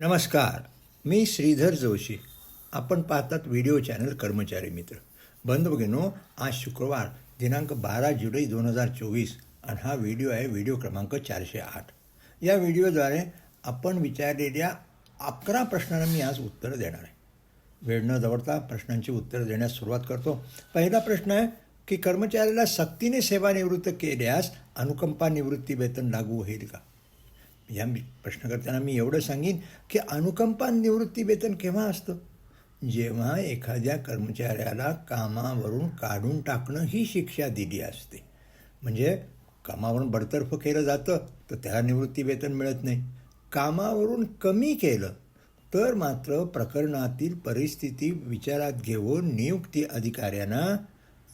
नमस्कार मी श्रीधर जोशी. आपण पाहतात व्हिडिओ चॅनल कर्मचारी मित्र. बंद भगिनो आज शुक्रवार दिनांक बारा जुलै दोन हजार चोवीस आणि हा व्हिडिओ आहे व्हिडिओ क्रमांक चारशे आठ. या व्हिडिओद्वारे आपण विचारलेल्या अकरा प्रश्नांना मी आज उत्तरं देणार आहे. वेळ न जवळता प्रश्नांची उत्तरं देण्यास सुरुवात करतो. पहिला प्रश्न आहे की कर्मचाऱ्याला सक्तीने सेवानिवृत्त केल्यास अनुकंपा निवृत्ती वेतन लागू होईल का? या मी प्रश्नकर्त्यांना मी एवढं सांगेन की अनुकंपा निवृत्ती वेतन केव्हा असतं? जेव्हा एखाद्या कर्मचाऱ्याला कामावरून काढून टाकणं ही शिक्षा दिली असते. म्हणजे कामावरून बडतर्फ केलं जातं तर त्याला निवृत्ती वेतन मिळत नाही. कामावरून कमी केलं तर मात्र प्रकरणातील परिस्थिती विचारात घेऊन नियुक्ती अधिकाऱ्यांना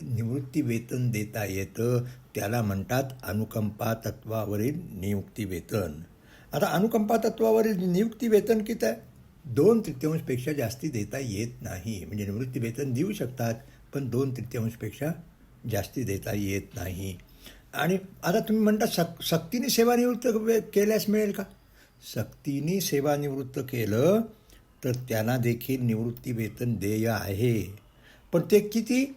निवृत्ती वेतन देता येतं. त्याला म्हणतात अनुकंपा तत्वावरील नियुक्ती वेतन. आता अनुकंपा तत्वावरील नियुक्ती वेतन किती आहे? दोन तृतीयांशपेक्षा जास्ती देता येत नाही. म्हणजे निवृत्ती वेतन देऊ शकतात पण दोन तृतीयांशपेक्षा जास्ती देता येत नाही. आणि आता तुम्ही म्हणता सक सक्तीने सेवानिवृत्त वे- केल्यास मिळेल का? सक्तीने सेवानिवृत्त केलं तर त्यांना देखील निवृत्ती वेतन देय आहे. पण ते किती?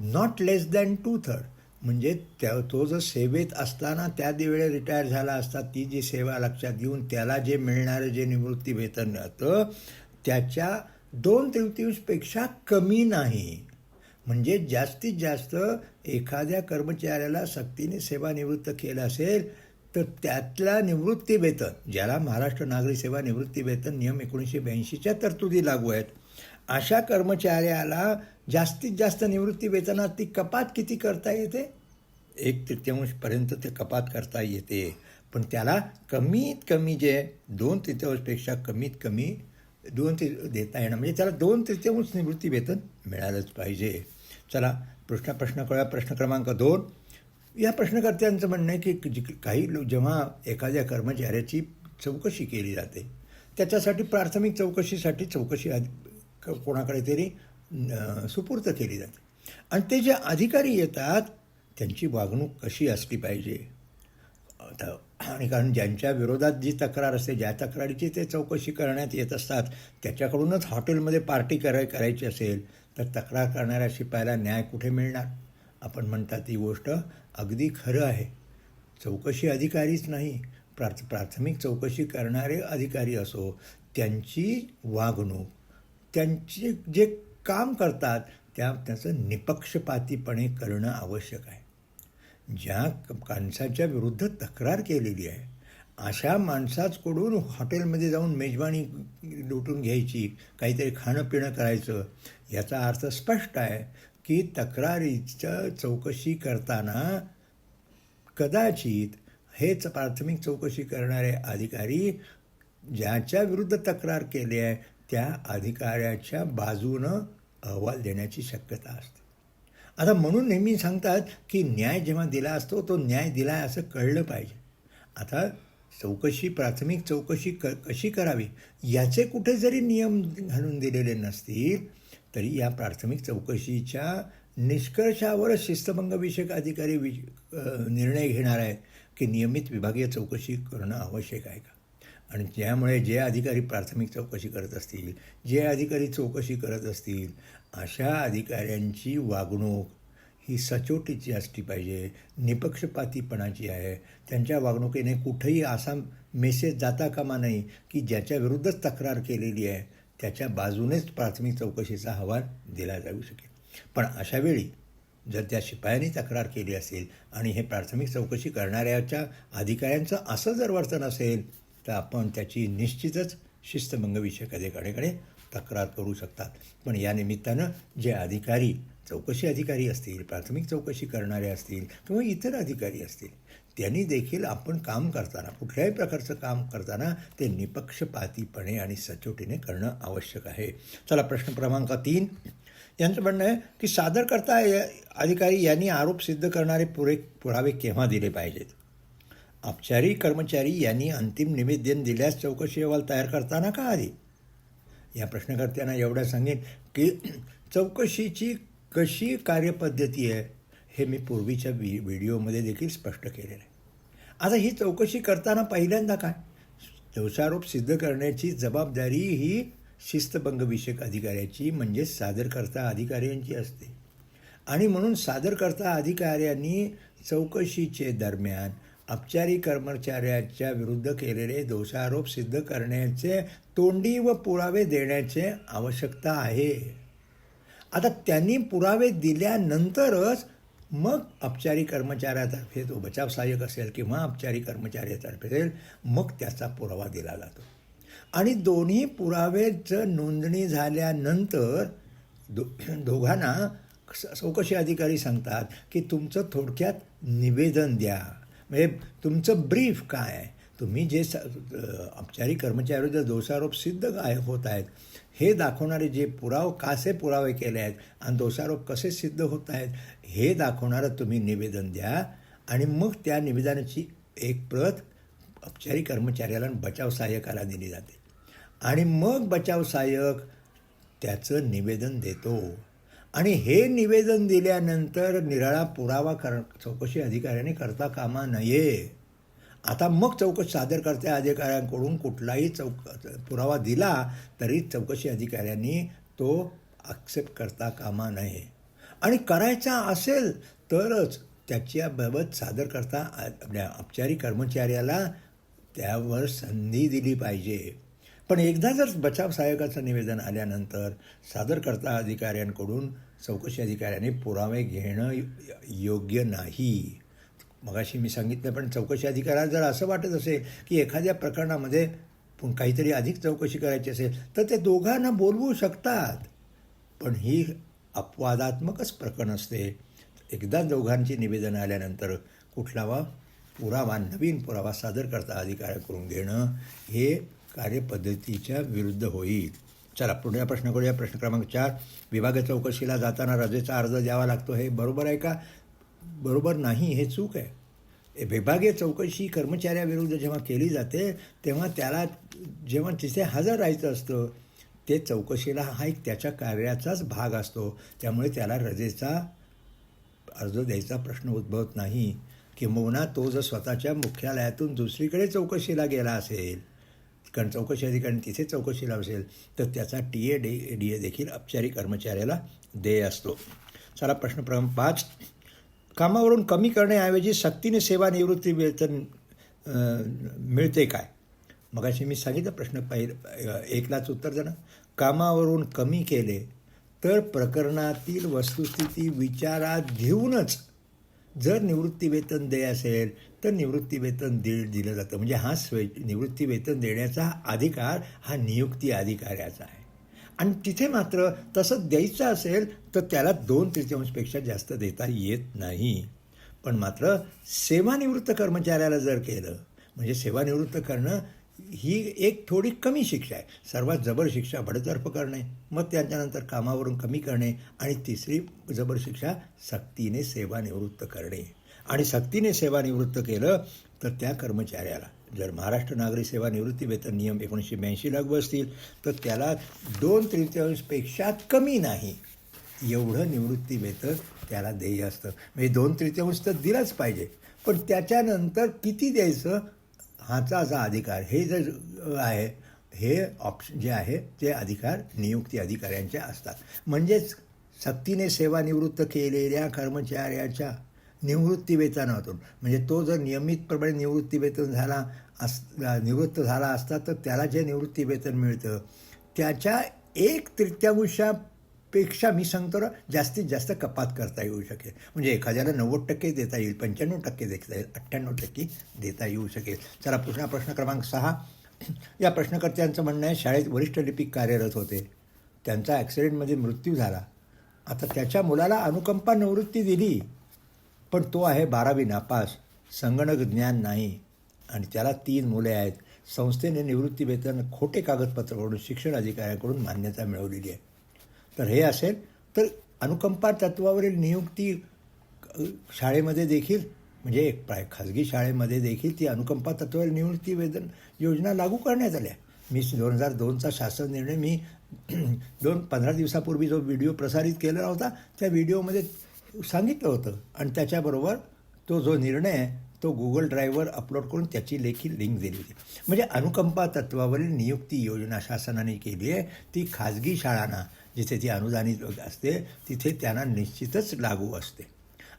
Not less than two third म्हणजे त्या तो जर सेवेत असताना त्या वेळेला रिटायर झाला असता ती जी सेवा लक्षात घेऊन त्याला जे मिळणारं जे निवृत्ती वेतन मिळतं त्याच्या दोन तृतीयांशपेक्षा कमी नाही. म्हणजे जास्तीत जास्त एखाद्या कर्मचाऱ्याला सक्तीने सेवानिवृत्त केलं असेल तर त्यातला निवृत्ती वेतन ज्याला महाराष्ट्र नागरी सेवा निवृत्ती वेतन नियम एकोणीसशे ब्याऐंशीच्या तरतुदी लागू आहेत अशा कर्मचाऱ्याला जास्तीत जास्त निवृत्ती वेतनात ती कपात किती करता येते? एक तृतीयांशपर्यंत ते कपात करता येते. पण त्याला कमीत कमी जे दोन तृतीयांशपेक्षा कमीत कमी दोन ते देता येणं म्हणजे त्याला दोन तृतीयांश निवृत्ती वेतन मिळालंच पाहिजे. चला प्रश्न प्रश्न कळा प्रश्न क्रमांक दोन. या प्रश्नकर्त्यांचं म्हणणं आहे की जी- काही लोक जेव्हा एखाद्या कर्मचाऱ्याची चौकशी केली जाते त्याच्यासाठी प्राथमिक चौकशीसाठी चौकशी क- कोणाकडे तरी न- सुपूर्त केली जाते. आणि ते जे अधिकारी येतात त्यांची वागणूक कशी असली पाहिजे? आणि कारण ज्यांच्या विरोधात जी तक्रार असते ज्या तक्रारीची ते चौकशी करण्यात येत असतात त्याच्याकडूनच हॉटेलमध्ये पार्टी कराय करायची असेल तर तक्रार करणाऱ्या शिपायाला न्याय कुठे मिळणार? आपण म्हणतात ती गोष्ट अगदी खरं आहे. चौकशी अधिकारीच नाही. प्राथ प्राथमिक चौकशी करणारे अधिकारी असो त्यांची वागणूक त्यांचे जे काम करतात त्या त्याचं निपक्षपातीपणे करणं आवश्यक आहे. ज्या माणसाच्या विरुद्ध तक्रार केलेली आहे अशा माणसाचकडून हॉटेलमध्ये जाऊन मेजवानी लुटून घ्यायची काहीतरी खाणं पिणं करायचं याचा अर्थ स्पष्ट आहे की तक्रारीचं चौकशी करताना कदाचित हेच प्राथमिक चौकशी करणारे अधिकारी ज्याच्या विरुद्ध तक्रार केली आहे त्या अधिकाऱ्याच्या बाजूनं अहवाल देण्याची शक्यता असते. आता म्हणून नेहमी सांगतात की न्याय जेव्हा दिला असतो तो न्याय दिला आहे असं कळलं पाहिजे. आता चौकशी प्राथमिक चौकशी क कशी करावी? याचे कुठे जरी नियम घालून दिलेले नसतील तरी या प्राथमिक चौकशीच्या निष्कर्षावरच शिस्तभंगविषयक अधिकारी वि निर्णय घेणार आहेत की नियमित विभागीय चौकशी करणं आवश्यक आहे का? आणि ज्यामुळे जे अधिकारी प्राथमिक चौकशी करत असतील जे अधिकारी चौकशी करत असतील अशा अधिकाऱ्यांची वागणूक ही सचोटीची असली पाहिजे निपक्षपातीपणाची आहे. त्यांच्या वागणुकीने कुठेही असा मेसेज जाता कामा नाही की ज्याच्या विरुद्धच तक्रार केलेली आहे. त्याच्या बाजूनेच प्राथमिक चौकशीचा अहवाल दिला जाऊ शकेल. पण अशावेळी जर त्या शिपायाने तक्रार केली असेल आणि हे प्राथमिक चौकशी करणाऱ्याच्या अधिकाऱ्यांचं असं जर वर्तन असेल तर आपण त्याची निश्चितच शिस्तभंगविषयक अधिकाऱ्याकडे तक्रार करू शकतात. पण या निमित्तानं जे अधिकारी चौकशी अधिकारी असतील प्राथमिक चौकशी करणारे असतील किंवा इतर अधिकारी असतील त्यांनी देखील आपण काम करताना कुठल्याही प्रकारचं काम करताना ते निपक्षपातीपणे आणि सचोटीने करणं आवश्यक आहे. चला प्रश्न क्रमांक तीन. यांचं म्हणणं आहे की सादरकर्ता या- अधिकारी यांनी आरोप सिद्ध करणारे पुरे पुरावे केव्हा दिले पाहिजेत? औपचारिक कर्मचारी यांनी अंतिम निवेदन दिल्यास चौकशी अहवाल तयार करताना का आधी? या प्रश्नकर्त्यांना एवढं सांगेन की चौकशीची कशी कार्यपद्धती आहे हे मी पूर्वीच्या व्हि व्हिडिओमध्ये देखील स्पष्ट केलेलं आहे. आता ही चौकशी करताना पहिल्यांदा काय? दोषारोप सिद्ध करण्याची जबाबदारी ही शिस्तभंगविषयक अधिकाऱ्याची म्हणजे सादरकर्ता अधिकाऱ्यांची असते. आणि म्हणून सादरकर्ता अधिकाऱ्यांनी चौकशीचे दरम्यान अपचारी कर्मचाऱ्याच्या विरुद्ध केलेले दोषारोप सिद्ध करण्याचे तोंडी व पुरावे देण्याचे आवश्यकता आहे. आता त्यांनी पुरावे दिल्यानंतरच मग अपचारी कर्मचाऱ्यातर्फे तो बचाव सहाय्यक असेल किंवा अपचारी कर्मचाऱ्यातर्फे असेल मग त्याचा पुरावा दिला जातो. आणि दोन्ही पुरावेचं नोंदणी झाल्यानंतर दो दोघांना स- चौकशी अधिकारी सांगतात की तुमचं थोडक्यात निवेदन द्या. म्हणजे तुमचं ब्रीफ काय आहे? तुम्ही जे स- औपचारी कर्मचाऱ्याविरुद्ध दोषारोप सिद्ध काय होत आहेत हे दाखवणारे जे पुराव कासे पुरावे केले आहेत आणि दोषारोप कसे सिद्ध होत आहेत हे दाखवणारं तुम्ही निवेदन द्या आणि मग त्या निवेदनाची एक प्रत औपचारिक कर्मचाऱ्याला बचाव सहाय्यकाला दिली जाते. आणि मग बचाव सहाय्यक त्याचं निवेदन देतो. आणि हे निवेदन दिल्यानंतर निराळा पुरावा कर चौकशी अधिकाऱ्याने करता कामा नये. आता मग चौकशी सादर करते अधिकाऱ्यांकडून. कुठलाही चौक पुरावा दिला तरी चौकशी अधिकाऱ्यांनी तो ॲक्सेप्ट करता कामा नये. आणि करायचा असेल तरच त्याच्याबाबत सादरकर्ता आपल्या औपचारिक कर्मचाऱ्याला त्यावर संधी दिली पाहिजे. पण एकदा जर बचाव सहाय्यकाचं निवेदन आल्यानंतर सादरकर्ता अधिकाऱ्यांकडून चौकशी अधिकाऱ्याने पुरावे घेणं योग्य नाही. मगाशी मी सांगितलं पण चौकशी अधिकाऱ्याला जर असं वाटत असेल की एखाद्या प्रकरणामध्ये पण काहीतरी अधिक चौकशी करायची असेल तर ते दोघांना बोलवू शकतात. पण ही अपवादात्मकच प्रकरण असते. एकदा दोघांची निवेदन आल्यानंतर कुठला वा पुरावा नवीन पुरावा सादर करता अधिकाऱ्याकडून घेणं हे कार्यपद्धतीच्या विरुद्ध होईल. चला पुढे प्रश्न करूया. प्रश्न क्रमांक चार. विभाग चौकशीला जाताना रजेचा अर्ज द्यावा लागतो. हे बरोबर आहे का? बरोबर नाही हे चूक आहे. विभागीय चौकशी कर्मचाऱ्याविरुद्ध जेव्हा केली जाते तेव्हा त्याला जेव्हा तिथे हजर राहायचं असतं ते चौकशीला हा एक त्याच्या कार्याचाच भाग असतो. त्यामुळे त्याला रजेचा अर्ज द्यायचा प्रश्न उद्भवत नाही. किंबहुना तो जर स्वतःच्या मुख्यालयातून दुसरीकडे चौकशीला गेला असेल कारण चौकशी अधिकारी तिथे चौकशीला असेल तर त्याचा T A D D A देखील औपचारिक कर्मचाऱ्याला देय असतो. चला प्रश्न क्रमांक पाच. कामावरून कमी करण्याऐवजी सक्तीने सेवानिवृत्ती वेतन मिळते काय? मगाशी मी सांगितलं प्रश्न पहिलं एकलाच उत्तर देणं. कामावरून कमी केले तर प्रकरणातील वस्तुस्थिती विचारात घेऊनच जर निवृत्ती वेतन दे असेल तर निवृत्ती वेतन दे दिलं जातं. म्हणजे हा स्वे निवृत्ती वेतन देण्याचा अधिकार हा नियुक्ती अधिकाऱ्याचा आहे. आणि तिथे मात्र तसं द्यायचं असेल तर त्याला दोन तृतीयांशपेक्षा जास्त देता येत नाही. पण मात्र सेवानिवृत्त कर्मचाऱ्याला जर केलं म्हणजे सेवानिवृत्त करणं ही एक थोडी कमी शिक्षा आहे. सर्वात जबर शिक्षा भडतर्फ करणे मग त्याच्यानंतर कामावरून कमी करणे आणि तिसरी जबर शिक्षा सक्तीने सेवानिवृत्त करणे. आणि सक्तीने सेवानिवृत्त केलं तर त्या कर्मचाऱ्याला जर महाराष्ट्र नागरी सेवा निवृत्ती वेतन नियम एकोणीसशे ब्याऐंशी लागू असतील तर त्याला दोन तृतीयांशपेक्षा कमी नाही. एवढं निवृत्ती वेतन त्याला देय असतं. म्हणजे दोन तृतीयांश तर दिलंच पाहिजे. पण त्याच्यानंतर किती द्यायचं? हाचा असा अधिकार हे जे आहे हे ऑप्शन जे आहे ते अधिकार नियुक्ती अधिकाऱ्यांचे असतात. म्हणजेच सक्तीने सेवानिवृत्त केलेल्या कर्मचाऱ्याच्या निवृत्ती वेतनातून म्हणजे तो जर नियमितप्रमाणे निवृत्ती वेतन झाला अस निवृत्त झाला असता तर त्याला जे निवृत्ती वेतन मिळतं त्याच्या एक पेक्षा मी सांगतो जास्तीत जास्त कपात करता येऊ शकेल. म्हणजे एखाद्याला नव्वद टक्के देता येईल पंच्याण्णव टक्के देता येईल अठ्ठ्याण्णव टक्के देता येऊ शकेल. चला पुन्हा प्रश्न क्रमांक सहा. या प्रश्नकर्त्यांचं म्हणणं आहे शाळेत वरिष्ठ लिपिक कार्यरत होते. त्यांचा ॲक्सिडेंटमध्ये मृत्यू झाला. आता त्याच्या मुलाला अनुकंपा निवृत्ती दिली. पण तो आहे बारावी नापास संगणक ज्ञान नाही. आणि त्याला तीन मुले आहेत. संस्थेने निवृत्ती वेतन खोटे कागदपत्राकडून शिक्षण अधिकाऱ्याकडून मान्यता मिळवलेली आहे. तर हे असेल. तर अनुकंपा तत्वावरील नियुक्ती शाळेमध्ये देखील म्हणजे एक प्राय खाजगी शाळेमध्ये देखील ती अनुकंपा तत्वावर निवृत्ती वेतन योजना लागू करण्यात आल्या. मी दोन हजार दोनचा शासन निर्णय मी दोन पंधरा दिवसापूर्वी जो व्हिडिओ प्रसारित केलेला होता त्या व्हिडिओमध्ये सांगितलं होतं. आणि त्याच्याबरोबर तो जो निर्णय आहे तो तो गुगल ड्राईव्हवर अपलोड करून त्याची लेखी लिंक दिली होती. म्हणजे अनुकंपा तत्वावरील नियुक्ती योजना शासनाने केली आहे. ती खाजगी शाळांना जिथे ती अनुदानित असते तिथे त्यांना निश्चितच लागू असते.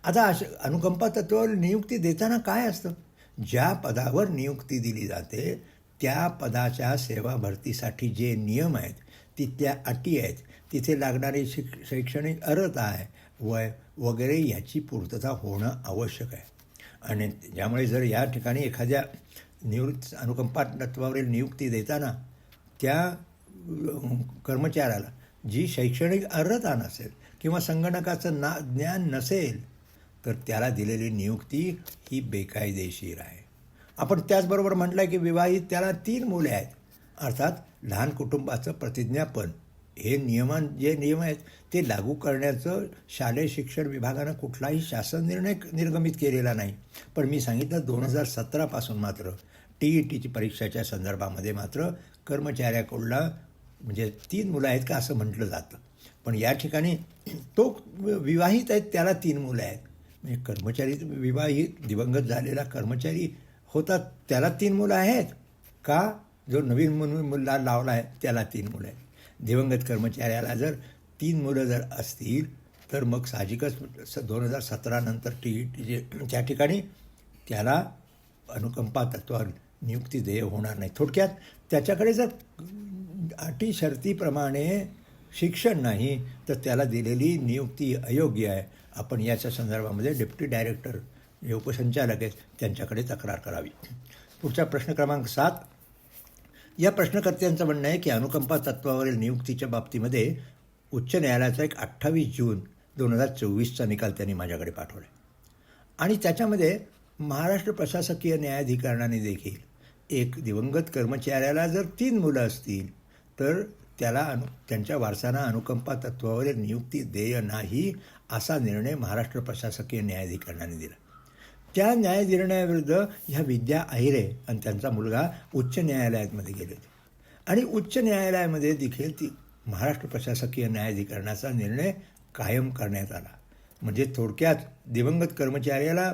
आता अश अनुकंपा तत्वावर नियुक्ती देताना काय असतं? ज्या पदावर नियुक्ती दिली जाते त्या पदाच्या सेवा भरतीसाठी जे नियम आहेत तिथल्या अटी आहेत तिथे लागणारी शिक शैक्षणिक अर्हता आहे वय वगैरे याची पूर्तता होणं आवश्यक आहे. आणि ज्यामुळे जर या ठिकाणी एखाद्या निवृत्त अनुकंपा तत्वावरील नियुक्ती देताना त्या कर्मचाऱ्याला जी शैक्षणिक अर्हता नसेल किंवा संगणकाचं ना ज्ञान नसेल तर त्याला दिलेली नियुक्ती ही बेकायदेशीर आहे. आपण त्याचबरोबर म्हटलं आहे की विवाहित त्याला तीन मुले आहेत. अर्थात लहान कुटुंबाचं प्रतिज्ञापन. हे नियमन जे नियम आहेत ते लागू करण्याचं शालेय शिक्षण विभागानं कुठलाही शासन निर्णय निर्गमित केलेला नाही. पण मी सांगितलं दोन हजार सतरापासून मात्र टी ई टीची परीक्षाच्या संदर्भामध्ये मात्र कर्मचाऱ्याकडला म्हणजे तीन मुलं आहेत का असं म्हटलं जातं. पण या ठिकाणी तो विवाहित आहेत त्याला तीन मुलं आहेत. म्हणजे कर्मचारी विवाहित दिवंगत झालेला कर्मचारी होता त्याला तीन मुलं आहेत. का? जो नवीन म्हणून मुलगा लावला आहे त्याला तीन मुलं आहेत. दिवंगत कर्मचाऱ्याला जर तीन मुलं जर असतील तर मग साहजिकच स दोन हजार सतरानंतर टी टी जे त्या ठिकाणी त्याला अनुकंपा तत्वावर नियुक्ती देय होणार नाही. थोडक्यात त्याच्याकडे जर अटी शर्तीप्रमाणे शिक्षण नाही तर त्याला दिलेली नियुक्ती अयोग्य आहे. आपण याच्या संदर्भामध्ये डिप्टी डायरेक्टर जे उपसंचालक आहेत त्यांच्याकडे तक्रार करावी. पुढचा प्रश्न क्रमांक सात. या प्रश्नकर्त्यांचं म्हणणं आहे की अनुकंपा तत्वावरील नियुक्तीच्या बाबतीमध्ये उच्च न्यायालयाचा एक अठ्ठावीस जून दोन हजार चोवीसचा निकाल त्यांनी माझ्याकडे पाठवला आणि त्याच्यामध्ये महाराष्ट्र प्रशासकीय न्यायाधिकरणाने देखील एक दिवंगत कर्मचाऱ्याला जर तीन मुलं असतील तर त्याला अनु त्यांच्या वारसांना अनुकंपा तत्वावरील नियुक्ती देय नाही असा निर्णय महाराष्ट्र प्रशासकीय न्यायाधिकरणाने दिला. त्या न्याय निर्णयाविरुद्ध ह्या विद्या आहिरे आणि त्यांचा मुलगा उच्च न्यायालयामध्ये गेले होते. आणि उच्च न्यायालयामध्ये देखील ती महाराष्ट्र प्रशासकीय न्यायाधिकरणाचा निर्णय कायम करण्यात आला. म्हणजे थोडक्यात दिवंगत कर्मचाऱ्याला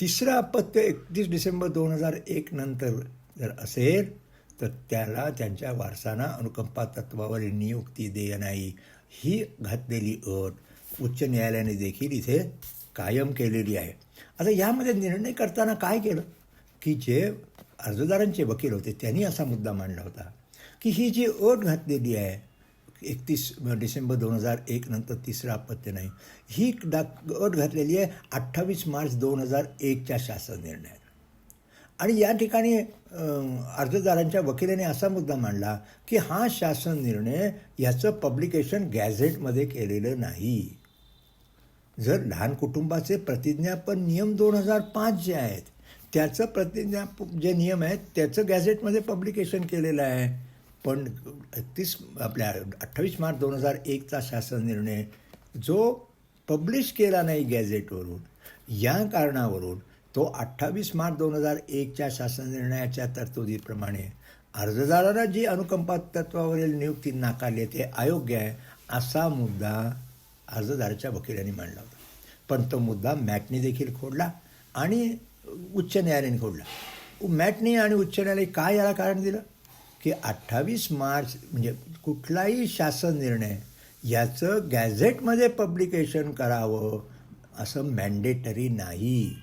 तिसरं अपत्य एकतीस डिसेंबर दोन हजार एक नंतर जर असेल तर त्याला त्यांच्या वारसांना अनुकंपा तत्वावरील नियुक्ती देय नाही. ही घातलेली अट उच्च न्यायालयाने देखील इथे कायम केलेली आहे. आता यामध्ये निर्णय करताना काय केलं? की जे अर्जदारांचे वकील होते त्यांनी असा मुद्दा मांडला होता की ही जी अट घातलेली आहे एकतीस डिसेंबर दोन हजार एक नंतर तिसरं अपत्य नाही. ही डा अट घातलेली आहे अठ्ठावीस मार्च दोन हजार एकच्या शासन निर्णयात. आणि या ठिकाणी अर्जदारांच्या वकिलाने असा मुद्दा मांडला की हा शासन निर्णय याचं पब्लिकेशन गॅझेटमध्ये केलेलं नाही. जर लहान कुटुंबाचे प्रतिज्ञापन नियम दोन हजार पाच जे आहेत त्याचं प्रतिज्ञा जे नियम आहेत त्याचं गॅझेटमध्ये पब्लिकेशन केलेलं आहे. पण एकतीस आपल्या अठ्ठावीस मार्च दोन हजार एकचा शासन निर्णय जो पब्लिश केला नाही गॅझेटवरून या कारणावरून तो अठ्ठावीस मार्च दोन हजार एकच्या शासन निर्णयाच्या तरतुदीप्रमाणे अर्जदाराला जी अनुकंपा तत्वावरील नियुक्ती नाकारली आहे ते अयोग्य आहे असा मुद्दा अर्जदाराच्या वकिलांनी मांडला होता. पण तो मुद्दा मॅटनी देखील खोडला आणि उच्च न्यायालयाने खोडला. मॅटनी आणि उच्च न्यायालय काय याला कारण दिलं? की अठ्ठावीस मार्च म्हणजे कुठलाही शासन निर्णय याचं गॅझेटमध्ये पब्लिकेशन करावं असं मॅन्डेटरी नाही.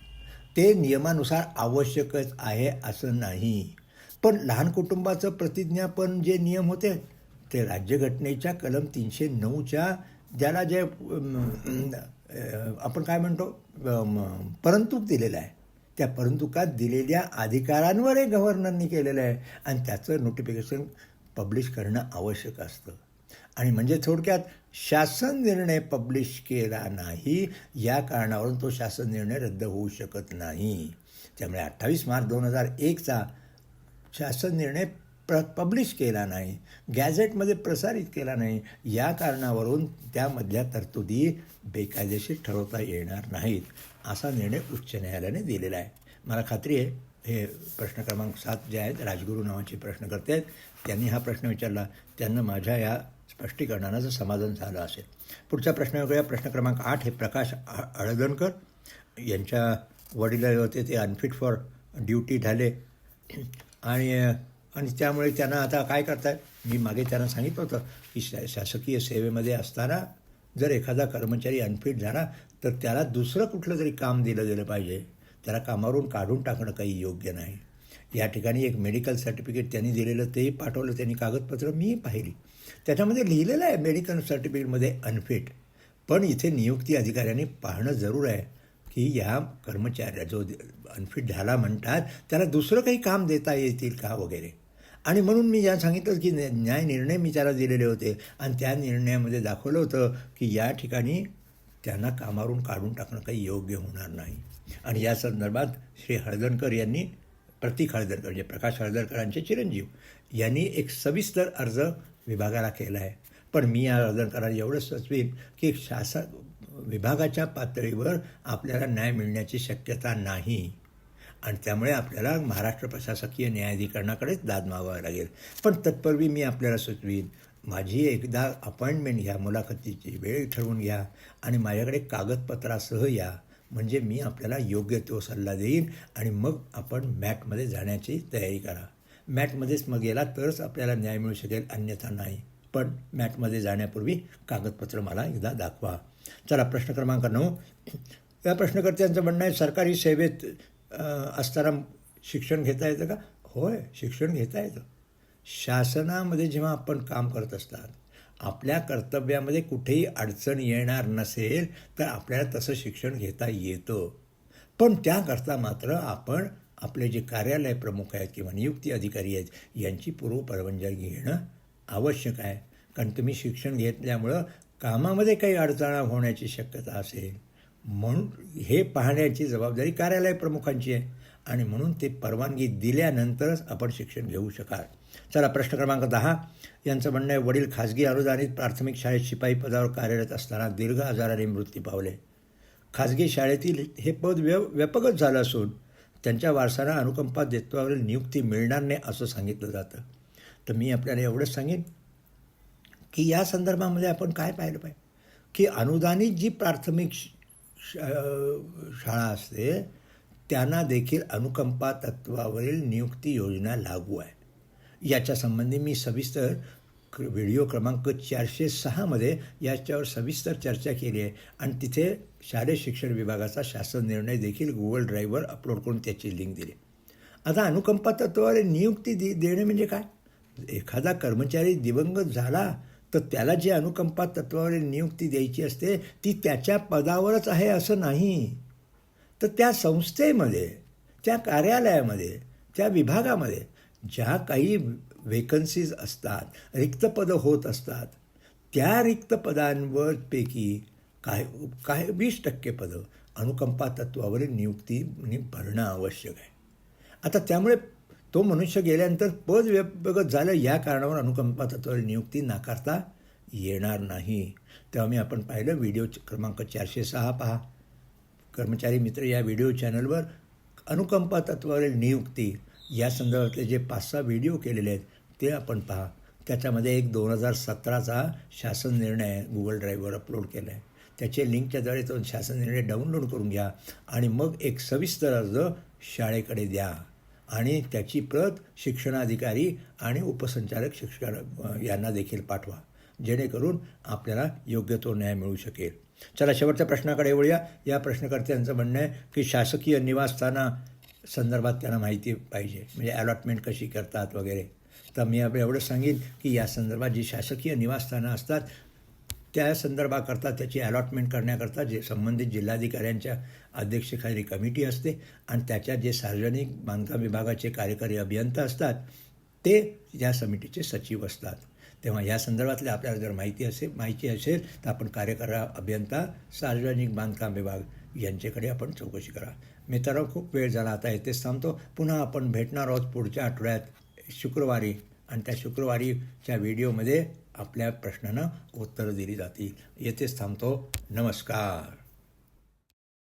ते नियमानुसार आवश्यकच आहे असं नाही. पण लहान कुटुंबाचं प्रतिज्ञापन जे नियम होते ते राज्यघटनेच्या कलम तीनशे नऊच्या ज्याला जे आपण काय म्हणतो अम, परंतुक दिलेलं आहे. त्या परंतुकात दिलेल्या अधिकारांवर हे गव्हर्नरनी केलेलं आहे. आणि त्याचं नोटिफिकेशन पब्लिश करणं आवश्यक असतं. आणि म्हणजे थोडक्यात शासन निर्णय पब्लिश केला नाही या कारणावरून तो शासन निर्णय रद्द होऊ शकत नाही. त्यामुळे अठ्ठावीस मार्च दोन हजार एकचा शासन निर्णय प्र पब्लिश केला नाही गॅझेटमध्ये प्रसारित केला नाही या कारणावरून त्यामधल्या तरतुदी बेकायदेशीर ठरवता येणार नाहीत असा निर्णय उच्च न्यायालयाने दिलेला आहे. मला खात्री आहे हे प्रश्न क्रमांक सात जे आहेत राजगुरू नावाचे प्रश्न करते आहेत त्यांनी हा प्रश्न विचारला. त्यांना माझ्या या स्पष्टीकरणाचं समाधान झालं असेल. पुढचा प्रश्न बघूया प्रश्न क्रमांक आठ हे प्रकाश आ- अळदणकर यांच्या वडील होते. ते अनफिट फॉर ड्युटी झाले. आणि आणि त्यामुळे त्यांना आता काय करताय? मी मागे त्यांना सांगितलं होतं की शा शासकीय सेवेमध्ये असताना जर एखादा कर्मचारी अनफिट झाला तर त्याला दुसरं कुठलं तरी काम दिलं गेलं पाहिजे. त्याला कामावरून काढून टाकणं काही योग्य नाही. या ठिकाणी एक मेडिकल सर्टिफिकेट त्यांनी दिलेलं तेही पाठवलं त्यांनी कागदपत्र मी पाहिली. त्याच्यामध्ये लिहिलेलं आहे मेडिकल सर्टिफिकेटमध्ये अनफिट पण इथे नियुक्ती अधिकाऱ्यांनी पाहणं जरूर आहे की या कर्मचाऱ्या जो अनफिट झाला म्हणतात त्याला दुसरं काही काम देता येतील का वगैरे? आणि म्हणून मी या सांगितलं की न्या- न्याय निर्णय मी त्याला दिलेले होते आणि त्या निर्णयामध्ये दाखवलं होतं की या ठिकाणी त्यांना कामावरून काढून टाकणं काही योग्य होणार नाही. आणि या संदर्भात श्री हळदणकर यांनी प्रतीक हळदणकर म्हणजे प्रकाश हळदणकरांचे चिरंजीव यांनी एक सविस्तर अर्ज विभागाला केला आहे. पण मी या करायला एवढंच सुचवीन की शासन विभागाच्या पातळीवर आपल्याला न्याय मिळण्याची शक्यता नाही. आणि त्यामुळे आपल्याला महाराष्ट्र प्रशासकीय न्यायाधिकरणाकडेच दाद मागावा लागेल. पण तत्पूर्वी मी आपल्याला सुचवीन माझी एकदा अपॉइंटमेंट घ्या मुलाखतीची वेळ ठरवून घ्या आणि माझ्याकडे कागदपत्रासह या. म्हणजे मी आपल्याला योग्य तो सल्ला देईन आणि मग आपण मॅटमध्ये जाण्याची तयारी करा. मॅटमध्येच मग गेला तरच आपल्याला न्याय मिळू शकेल अन्यथा नाही. पण मॅटमध्ये जाण्यापूर्वी कागदपत्र मला एकदा दाखवा. चला प्रश्न क्रमांक नऊ. या प्रश्नकर्त्यांचं म्हणणं आहे सरकारी सेवेत असताना शिक्षण घेता येतं का? होय शिक्षण घेता येतं. शासनामध्ये जेव्हा आपण काम करत असतात आपल्या कर्तव्यामध्ये कुठेही अडचण येणार नसेल तर आपल्याला तसं शिक्षण घेता येतं. पण त्याकरता मात्र आपण आपले जे कार्यालय प्रमुख आहेत किंवा नियुक्ती अधिकारी आहेत यांची पूर्व परवानगी घेणं आवश्यक आहे. कारण तुम्ही शिक्षण घेतल्यामुळं कामामध्ये काही अडचणा होण्याची शक्यता असेल. म्हणून हे पाहण्याची जबाबदारी कार्यालय प्रमुखांची आहे. आणि म्हणून ते परवानगी दिल्यानंतरच आपण शिक्षण घेऊ शकाल. चला प्रश्न क्रमांक दहा. यांचं म्हणणं आहे वडील खाजगी अनुदानित प्राथमिक शाळेत शिपाई पदावर कार्यरत असताना दीर्घ आजाराने मृत्यू पावले. खाजगी शाळेतील हे पद व्य व्यापकच झालं असून त्यांच्या वारसांना अनुकंपा देत्वावरील नियुक्ती मिळणार नाही असं सांगितलं जातं. तर मी आपल्याला एवढंच सांगेन की या संदर्भामध्ये आपण काय पाहिलं पाहिजे? की अनुदानित जी प्राथमिक श- शाळा असते त्यांना देखील अनुकंपा तत्वावरील नियुक्ती योजना लागू आहे. याच्या संबंधी मी सविस्तर व्हिडिओ क्रमांक चारशे सहामध्ये याच्यावर सविस्तर चर्चा केली आहे. आणि तिथे शालेय शिक्षण विभागाचा शासन निर्णय देखील गुगल ड्राईव्हवर अपलोड करून त्याची लिंक दिली. आता अनुकंपा तत्वावर नियुक्ती दे देणे म्हणजे काय? एखादा कर्मचारी दिवंगत झाला तर त्याला जी अनुकंपा तत्वावर नियुक्ती द्यायची असते ती त्याच्या पदावरच आहे असं नाही. तर त्या संस्थेमध्ये त्या कार्यालयामध्ये त्या विभागामध्ये ज्या काही वेकन्सीज असतात रिक्त पदं होत असतात त्या रिक्त पदांवरपैकी काय काय वीस टक्के पदं अनुकंपा तत्वावरील नियुक्ती भरणं आवश्यक आहे. आता त्यामुळे तो मनुष्य गेल्यानंतर पद व्यपगत झालं या कारणावर अनुकंपा तत्वावरील नियुक्ती नाकारता येणार नाही. तेव्हा मी आपण पाहिलं व्हिडिओ क्रमांक चारशे सहा पहा. कर्मचारी मित्र या व्हिडिओ चॅनलवर अनुकंपा तत्वावरील नियुक्ती या संदर्भातले जे पाच सहा व्हिडिओ केलेले आहेत ते आपण पहा. त्याच्यामध्ये एक दोन हजार सतराचा शासन निर्णय गुगल ड्राईव्हवर अपलोड केला आहे त्याचे लिंकच्याद्वारे तो शासन निर्णय डाउनलोड करून घ्या आणि मग एक सविस्तर अर्ज शाळेकडे द्या. आणि त्याची प्रत शिक्षणाधिकारी आणि उपसंचालक शिक्षण यांना देखील पाठवा. जेणेकरून आपल्याला योग्य तो न्याय मिळू शकेल. चला शेवटच्या प्रश्नाकडे वळूया. या प्रश्नकर्त्यांचं म्हणणं आहे की शासकीय निवासस्थाना संदर्भात त्यांना माहिती पाहिजे. म्हणजे अलॉटमेंट कशी करतात वगैरे. तर मी आपलं एवढं सांगेन की या संदर्भात जी शासकीय निवासस्थानं असतात त्या संदर्भाकरता त्याची अलॉटमेंट करण्याकरता जे संबंधित जिल्हाधिकाऱ्यांच्या अध्यक्षतेखाली कमिटी असते आणि त्याच्यात जे सार्वजनिक बांधकाम विभागाचे कार्यकारी अभियंता असतात ते या समितीचे सचिव असतात. तेव्हा या संदर्भातल्या आपल्याला जर माहिती असेल माहिती असेल तर आपण कार्यकारी अभियंता सार्वजनिक बांधकाम विभाग यांच्याकडे आपण चौकशी करा. मित्रांनो खूप वेळ झाला आता येथेच थांबतो. पुन्हा आपण भेटणार आहोत पुढच्या आठवड्यात शुक्रवारी आणि त्या शुक्रवारीच्या व्हिडिओमध्ये आपल्या प्रश्नांना उत्तरं दिली जातील. येथेच थांबतो. नमस्कार.